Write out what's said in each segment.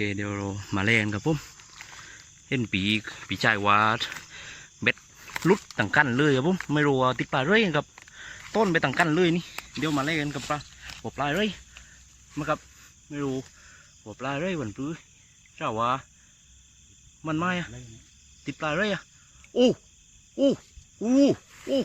เดี๋ยวเรามาเล่นครับผมเห็นปีปีชายว่าเบ็ดลุดต่างกันเลยครับผมไม่รู้ว่าติดปลาเรื่อยครับ ต้นไปต่างกันเลยนี่เดี๋ยวมาเล่นกับปลาหัวปลาเรื่อยมาครับไม่รู้หัวปลาเรื่อยวันพื้นเจ้าว่ามันไม่อะติดปลาเรื่อยอะโอ้โอ้โอ้โอ้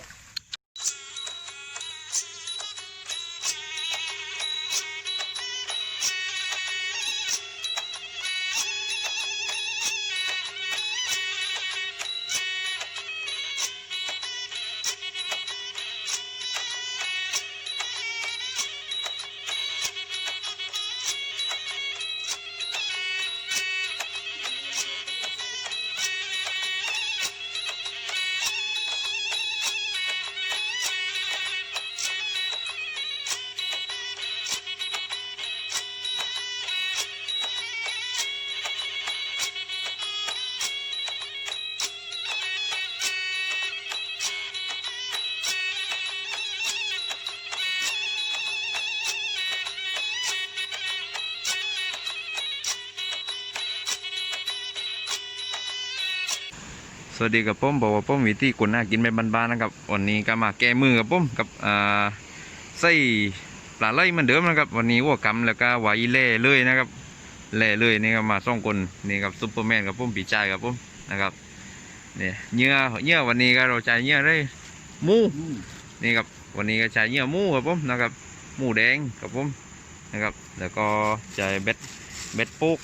สวัสดีกับผมบอกว่าผมวิธีกุนน่ากินแบบบ้านๆนะครับ วันนี้ก็มาแก้มือกับผมกับอ่าไส้ปลาไหลเหมือนเดิมนะครับ วันนี้วัวกำแล้วก็ไหวเล่เลยนะครับเล่เลยนี่ก็มาสองคนนี่กับซุปเปอร์แมนกับผมปีชายกับผมนะครับเนี่ยเหยื่อเหยื่อวันนี้ก็เราใช้เหยื่อได้หมูนี่ครับวันนี้ก็ใช้เหยื่อหมูกับผมนะครับหมูแดงกับผมนะครับ แล้วก็ใช้เบ็ดเบ็ดปุ๊ก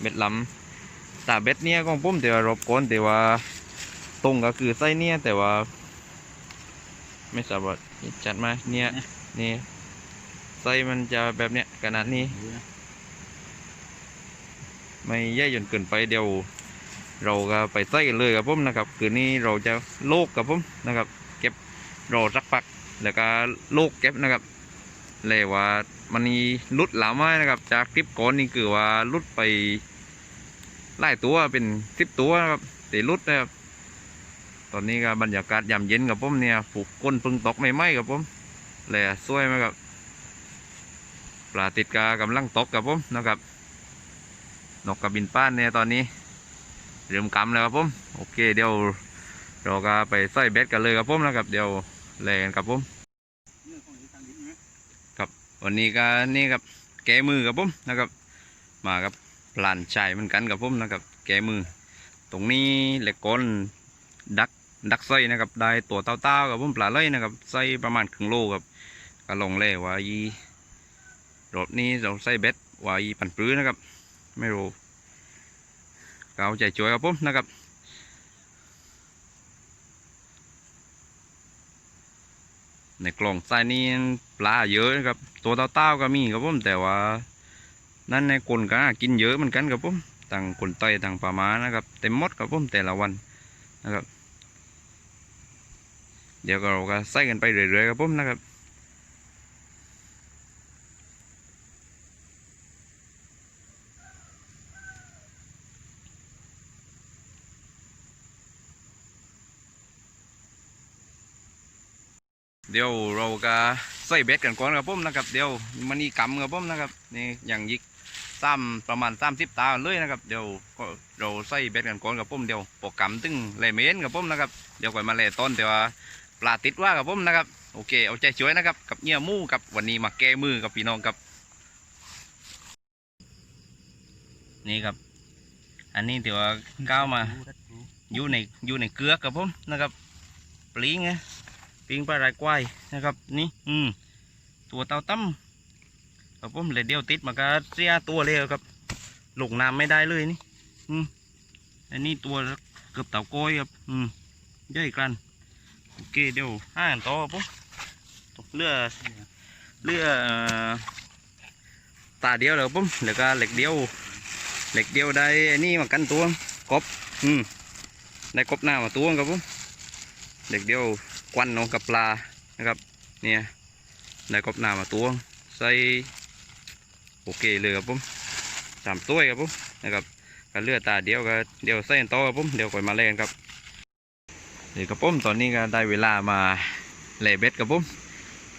เบ็ดลำตาเบ็ดเนี่ยของผมแต่ว่ารบกวนแต่ว่า ตรงก็คือไส้เนี่ยแต่ว่า ไม่ทราบว่าจัดมาเนี่ยนี่ไส้มันจะแบบเนี้ยขนาดนี้ ไม่แย่จนเกินไปเดี๋ยว เราก็ไปไส้กันเลยครับผมนะครับ คืนนี้เราจะโลกกับผมนะครับ เก็บรอสักพัก แล้วก็โลกเก็บนะครับเลยว่ามันมีลุดหลาไม้นะครับ จากคลิปก่อนนี่คือว่าลุดไปไล่ตัวเป็นสิบตัวนะครับแต่ลุดนะครับ ตอนนี้ก็บรรยากาศยามเย็นกับผมเนี่ยผูกก้นพึ่งตกไม่ไหมกับผมแหล่สวยไหมครับปลาติดกากำลังตกกับผมนะครับนกกระบินป้านเนี่ยตอนนี้เริ่มกำแล้วครับผมโอเคเดี๋ยวเราก็ไปใส่เบ็ดกันเลยครับผมนะครับ เดี๋ยวแล่กันครับผมครับวันนี้ก็นี่ครับแกมือกับผมนะครับ มากับปลานชายเหมือนกันกับผมนะครับ แกมือ ตรงนี้เหล็กก้นดัก ดักไส้นะครับได้ตัวเต้าๆกับผมปลาไหลนะครับไส้ประมาณครึ่งโลครับก็ลงเล่ว่าอีรถนี้เราใส่เบ็ดว่าอีปั่นปลื้อนะครับ ไม่รู้ก็เอาใจช่วยครับผมนะครับในกล่องไส้นี้ปลาเยอะนะครับ ตัวเต้าๆก็มีครับผมแต่ว่า นั่นในคนก็กินเยอะเหมือนกันครับผมต่างคนไตต่างปลามานะครับ เต็มหมดครับผมแต่ละวันนะครับ เดี๋ยวเราก็ใส่กันไปเรื่อยๆครับผมนะครับเดี๋ยวเราก็ใส่เบ็ดกันก่อนครับผมนะครับ เดี๋ยวมันนี่กำครับผมนะครับนี่อย่างยิกซ้ำประมาณสามสิบตาเลยนะครับเดี๋ยวก็เราใส่เบ็ดกันก่อนครับผมเดี๋ยวปกกำตึงแหลเมนครับผมนะครับเดี๋ยวก่อนมาแหล่ต้นแต่ว่า ปลาติดว่ากับผมนะครับ โอเค เอาใจช่วยนะครับ กับเหยื่อหมูกับวันนี้มาแก้มือกับพี่น้องครับ นี่ครับ อันนี้เดี๋ยวก้าวมาอยู่ในอยู่ในเกลือกับผมนะครับปลิงไงปลิงปลาไหลควายนะครับ นี่อืมตัวเต่าตั้มครับผมเลยเดียวติดมาก็เสียตัวเลยครับหลงน้ำไม่ได้เลยนี่อืมอันนี้ตัวเกือบเต่าโกอยครับ อืมใหญ่กัน โอเคเดี๋ยวห้ากันต่อครับผมเรือเรือตาเดียวเลยครับแล้วก็เหล็กเดียว เหล็กเดียวได้อันนี้มากันตัวกบอืมได้กบหน้ามาตัวครับผมเหล็กเดียวควันเอากับปลานะครับเนี่ยได้กบหน้ามาตัวใส่โอเคเลยครับผมสามตัวครับผมนะครับก็เลือดตาเดียวก็เดี๋ยวใส่ต่อครับผมเดี๋ยวก่อนมาเล่นครับ เดี๋ยวกับผมตอนนี้ก็ได้เวลามาแล่เบ็ดกับผม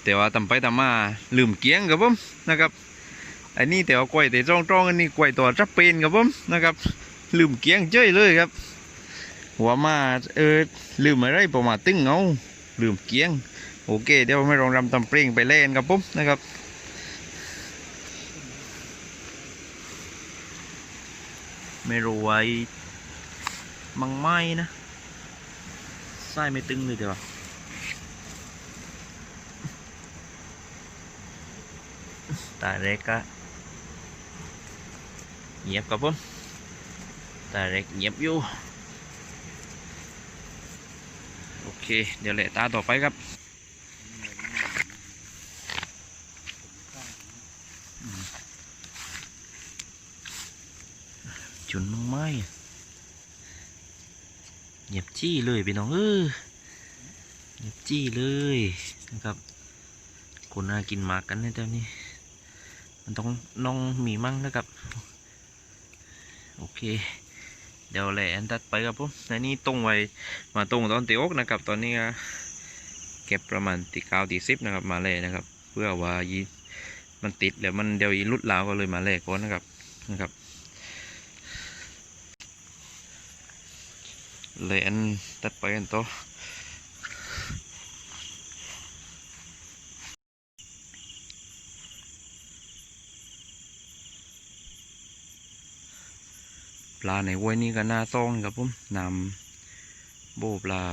แต่ว่าทำไปทำมาลืมเกี้ยงกับผมนะครับอันนี้แต่ว่ากล้วยแต่จ้องจ้องๆอันนี้กล้วยตัวจับเป็นครับผมนะครับ ลืมเกี้ยงเจ้ยเลยครับ หัวมาเออลืมอะไรประมาณตึ้งเงาลืมเกี้ยงโอเคเดี๋ยวไม่ลองรำทำเพลงไปเล่นครับผมนะครับไม่รู้ไว้มังไม้นะ ไส้ไม่ตึงเลยเดี๋ยวตาเล็กก็เงียบครับผมตาเล็กเงียบอยู่ โอเค เดี๋ยวแหละตาต่อไปครับจุนมังไม้ เหยียบจี้เลยพี่น้องเออเหยียบจี้เลยนะครับคนน่ากินหมากกันในะเจ้านี่มันต้องน้องมีมั่งนะครับ โอเค เดี๋ยวแหละอันตัดไปครับผมในนี้ตรงไว้มาตรงตอนตีอกนะครับ ตอนนี้เก็บประมาณตีเก้าตีสิบนะครับ มาเลยนะครับ เพื่อว่ายีมันติดแล้วมันเดี๋ยวอีลุดลาวก็เลยมาเลยก่อนนะครับนะครับ เลนตัดไปอันโตอปลาในห้วยนี่ก็น่าซ่องครับผมนำโบปลา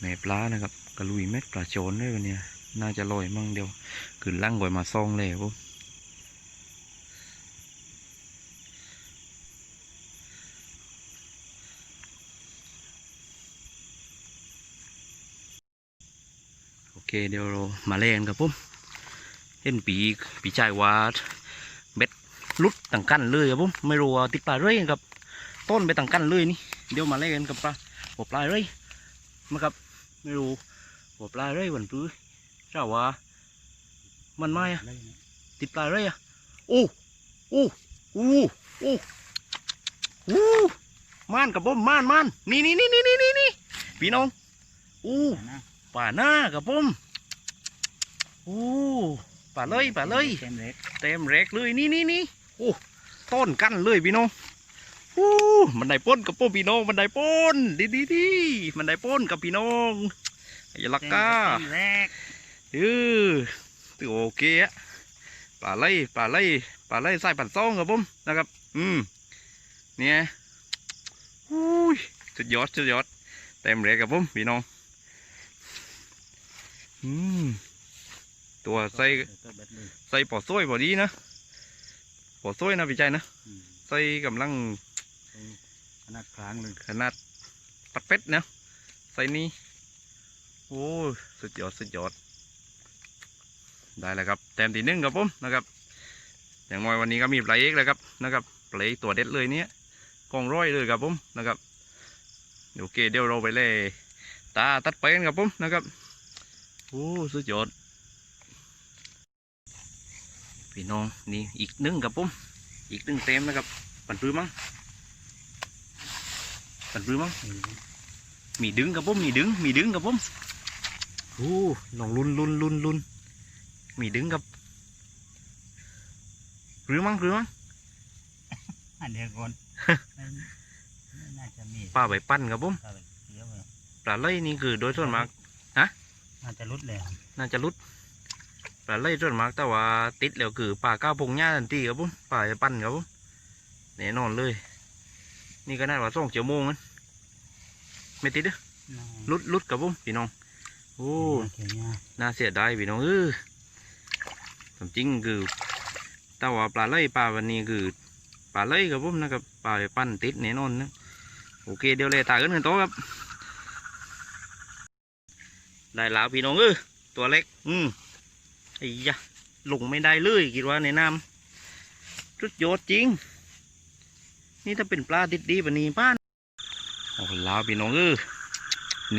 แม่ปลานะครับกระลุยเม็ดปลาโจนด้วยวันเนี่ยน่าจะลอยมั่งเดียวขึ้นล่างก่อยมาซ่องเลยครับผม เคเดี๋ยวเรามาเล่นครับผมเห็นปีปีชายว่าเบ็ดลุดต่างกันเลยครับผมไม่รู้ว่าติดปลาเรื่อยครับ ต้นไปต่างกันเลยนี่เดี๋ยวมาเล่นกับปลาหัวปลาเรื่อยมาครับไม่รู้หัวปลาเรื่อยวันปื้อเจ้าว่ามันไม่อะติดปลาเรื่อยอะโอ้โอ้โอ้โอ้โอ้ม่านกับผมม่านม่านนี่นี่นี่นี่นี่นี่พี่น้องโอ้ ป่าหน้ากับผมโอ้ป่าเลยป่าเลยเต็มเล็กเต็มแรกเลยนี่นี่นี่โอ้ต้นกันเลยพี่น้องโอ้มันได้ป้นกับป้พี่น้องมันได้ป้นดีดีดีมันได้ป้นกับพี่น้องอย่าลักกาเต็มแรกเออถือโอเคอะป่าไล่ป่าไล่ป่าไล่ใส่ปั่นซองครับผมนะครับ อืมเนี่ยอุ้ยสุดยอดสุดยอดเต็มแรกครับผมพี่น้อง อืมตัวใส่ตัวเบ็ดเลยใส่ปอซ้วยพอดีนะปอซ้วยนะพี่ใจนะอืมใส่กำลังขนาดกลางเลยขนาดปัดเป็ดนะใส่นี่โอ้ยสุดยอดสุดยอดได้แล้วครับแต้มที่หนึ่งครับผมนะครับอย่างน้อยวันนี้ก็มีปลาเอกแล้วครับนะครับปลาเอกตัวเด็ดเลยเนี้ยกองร้อยเลยครับผมนะครับโอเคเดี๋ยวเราไปเลยตาตัดไปกันครับผมนะครับ โอ้สุดยอดพี่น้องนี่อีกหนึ่งครับผมอีกหนึ่งเต็มนะครับปั่นปลื้มมั้งปั่นปลื้มมั้งมีดึงครับผมมีดึงมีดึงครับผมโอ้น้องลุนลุนลุนลุนมีดึงครับปลื้มมั้งปลื้มมั้งอันเดียวก่อนไม่ไม่น่าจะมีป้าใบปั้นครับผมปลาแบบเยอะเลยปลาไหลนี่คือโดยส่วนมาก น่าจะรุดเลยครับน่าจะหลุดปลาไหลส่วนมากแต่ว่าติดแล้วคือปลาก้าวพงหญ้าทันทีครับผมปลาใบปั้นครับผมแน่นอนเลย นี่ก็น่าว่าสองชั่วโมงนั้นไม่ติดเด้อน่าลุดลุดกับผมพี่น้องโอ้เขียวเนี่ยน่าเสียดายพี่น้องเออความจริงคือแต่ว่าปลาไหลปลาวันนี้คือปลาไหลกับผมนะครับปลาไปปั้นติดแน่นอนนะโอเคเดี๋ยวเลยตากันกันโตะครับ ได้แล้วพี่น้องเออตัวเล็ก อืมไอ้ยะลงไม่ได้เลยคิดว่าในน้ำสุดยอดจริง นี่ถ้าเป็นปลาติดดีแบบนี้ป้านโอ้ลาวพี่น้องเออ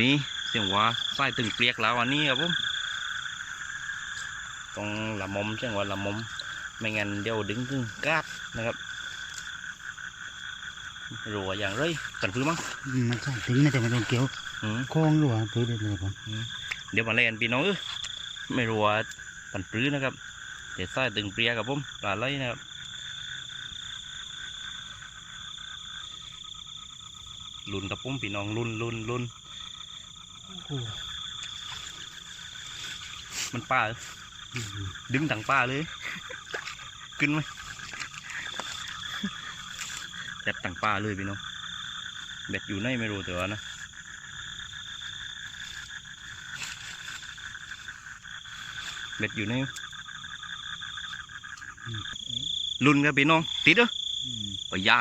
นี่เสียงว่าไส้ตึงเปลียกแล้วอันนี้ครับผมต้องละมมเสียงว่าละมมไม่งั้นเดี๋ยวดึงขึ้นกราบนะครับรัวาอย่างไรกันพื้นมั้งอืมมันใช่ถึงน่าจะไม่ต้องเกี่ยวอืมโค้งหรือว่าพื้นเด็ดเลยก่อน เดี๋ยวมาเล่นพี่น้องเออไม่รู้ว่าปันปรื้นะครับ เด็ดไส้ตึงเปรียครับผมปลาไหลนะครับลุนกับผมพี่น้องลุนลุนลุนมันปลาดึงถังปลาเลย ขึ้นไหมแจ็บถังปลาเลยพี่น้องเบ็ดอยู่ในไม่รู้แต่ว่านะ เบ็ดอยู่ในลุนกับพี่น้องติดเหรออืมปะยา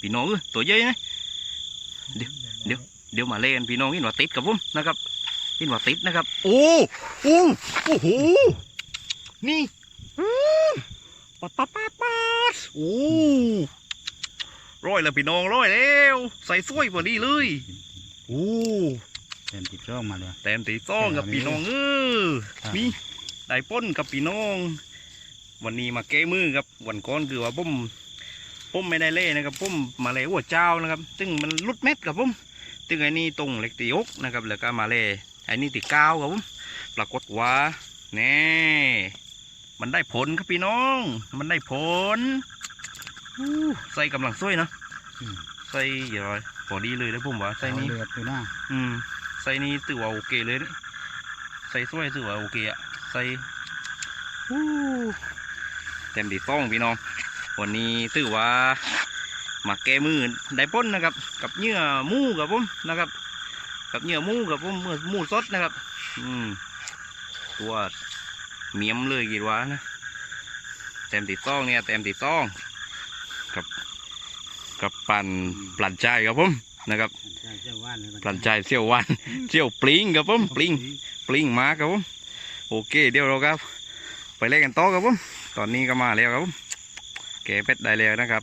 พี่น้องเอ้ยตัวใหญ่นะเดี๋ยวเดี๋ยวเดี๋ยวมาเล่นพี่น้องนี่หนว่าติดกับผมนะครับนี่หนว่าติดนะครับ โอ้โอ้โอ้โหนี่อู้ปัดปัดปัดปัดโอ้ร้อยแล้วพี่น้องร้อยแล้วใส่สวยพอดีเลยโอ้เต็มติดร่องมาเลยแต้มตีซ่องกับพี่น้องเออครับมี ได้ป้นกับพี่น้อง วันนี้มาแก้มือครับวันก่อนคือว่าผมผมไม่ได้เล่นะครับผมมาเล่หัวเจ้านะครับ ซึ่งมันลุดเม็ดกับผมซึ่งไอ้นี่ตรงเหล็กตีอกนะครับแล้วก็มาเล่ไอ้นี่ตีก้าวครับผมปรากฏว่าแน่มันได้ผลครับพี่น้อง มันได้ผลอู้ใส่กำลังสวยเนาะอืมใส่อย่าไรพอดีเลยแล้วผมว่าใส่นี้เอาเลือดอยู่หน้าอืมไซส์นี้ถือว่าโอเคเลยนะไซส์สวยถือว่าโอเคอะ ไซส์ฮู้เต็มดีต้องพี่น้อง วันนี้ถือว่ามาแก้มือได้ป้นนะครับ กับเหยื่อหมูกับผมนะครับ กับเหยื่อหมูกับผมเมื่อหมูสดนะครับ อืมตัวเมียมเลยกี่ว่านะเต็มติดต้องเนี่ยเต็มติดต้องกับกับปั่นปั่นใจครับผมนะครับใช่ใช่ว่านเลยปลันใจเสี่ยววันเสี่ยวปลิงครับผมปลิงปลิงมาครับผม โอเค เดี๋ยวเราครับ ไปเล่นกันต่อครับผมตอนนี้ก็มาแล้วครับผมแกเป็ดได้แล้วนะครับ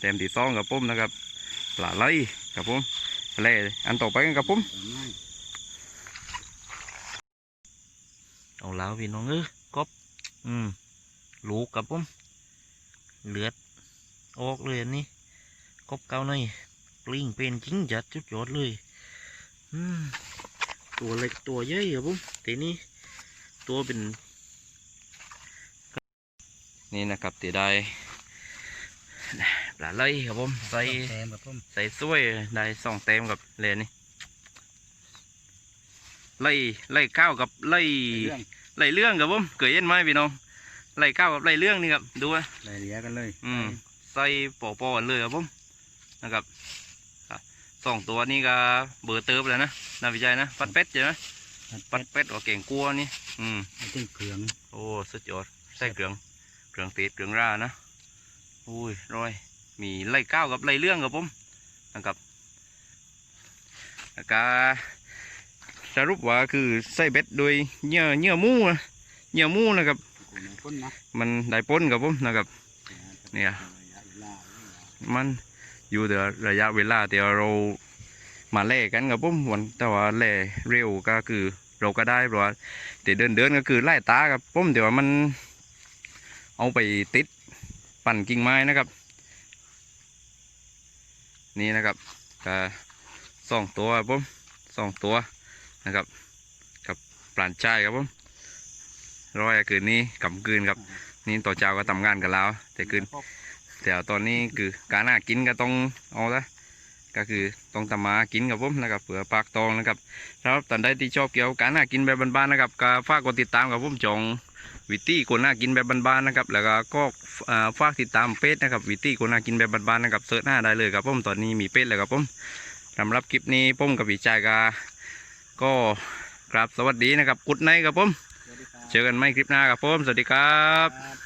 เต็มที่ซองครับผมนะครับปลาไหลครับผมเล่อันต่อไปกันครับผมเอาแล้วพี่น้องเออกบอืมลูกครับผมเลือดออกเลยอันนี้กบเก้าในอยปลิงเป็นจริงจัดจุดยอดเลยอืมตัวเล็กตัวใหญ่ครับผมทีนี้ ตัวเป็น นี่นะครับตีได้ปลาไหลครับผมใส่แซมกับผมใส่สวยได้สองเต็มกับเลนนี่ไล่ไล่ข้าวกับไล่เรื่องไล่เรื่องครับผมเกยเย็นไหมพี่น้องไล่ข้าวกับไล่เรื่องนี่ครับดูนะรายละเอียดกันเลย อืมใส่ปอปอกันเลยครับผมนะครับอะสองตัวนี้ก็เบอร์เติบแล้วนะนาวิจัยนะปัดเป็ดใช่ไหม ปัปัดดเป็ดว่าเก่งกลัวนี่ อืมไม่ถึงเครื่อง โอ้ สุดยอดใส่เครื่องเครื่องติดเครื่องรานะ อุ้ยร้อย มีไล่ก้าวกับไล่เรื่องครับผมนะครับแล้วก็สรุปว่าคือใส่เบ็ดโดยเหยื่อเหยื่อหมูนะเหยื่อหมูนะครับกูในก้นนะมันได้ป้นครับผมนะครับ เนี่ย มันอยู่แต่ระยะเวลาที่เรามาเล่กันครับผมวันแต่ว่าเล่เร็วก็คือ เราก็ได้เพราะว่าแต่เดินเดินๆก็คือไล่ตาครับผมแต่ว่ามันเอาไปติดปั่นกิ่งไม้นะครับ นี่นะครับก็สองตัวครับผมสองตัวนะครับกับปลานใจครับผมร้อยคืนนี้กำคืนครับ นี่ต่อเจ้าก็ทำงานกันแล้ว แต่คืนแต่ตอนนี้คือการหากินก็ต้องเอาละ ก็คือต้องทำมากินกับผมนะครับเผื่อปากตองนะครับครับตอนใดที่ชอบเกี่ยวกับการหากินแบบบ้านๆนะครับก็ฝากกดติดตามกับผมจองวิตี้คนหากินแบบบ้านๆนะครับ แล้วก็ก็อ่าฝากติดตามเพจนะครับวิตี้คนหากินแบบบ้านๆนะครับเสิร์ชหน้าได้เลยครับผมตอนนี้มีเพจแล้วครับผมสำหรับคลิปนี้ผมกับวิจัยก็ก็กราบสวัสดีนะครับกุดไนครับผมเจอกันใหม่คลิปหน้าครับผมสวัสดีครับ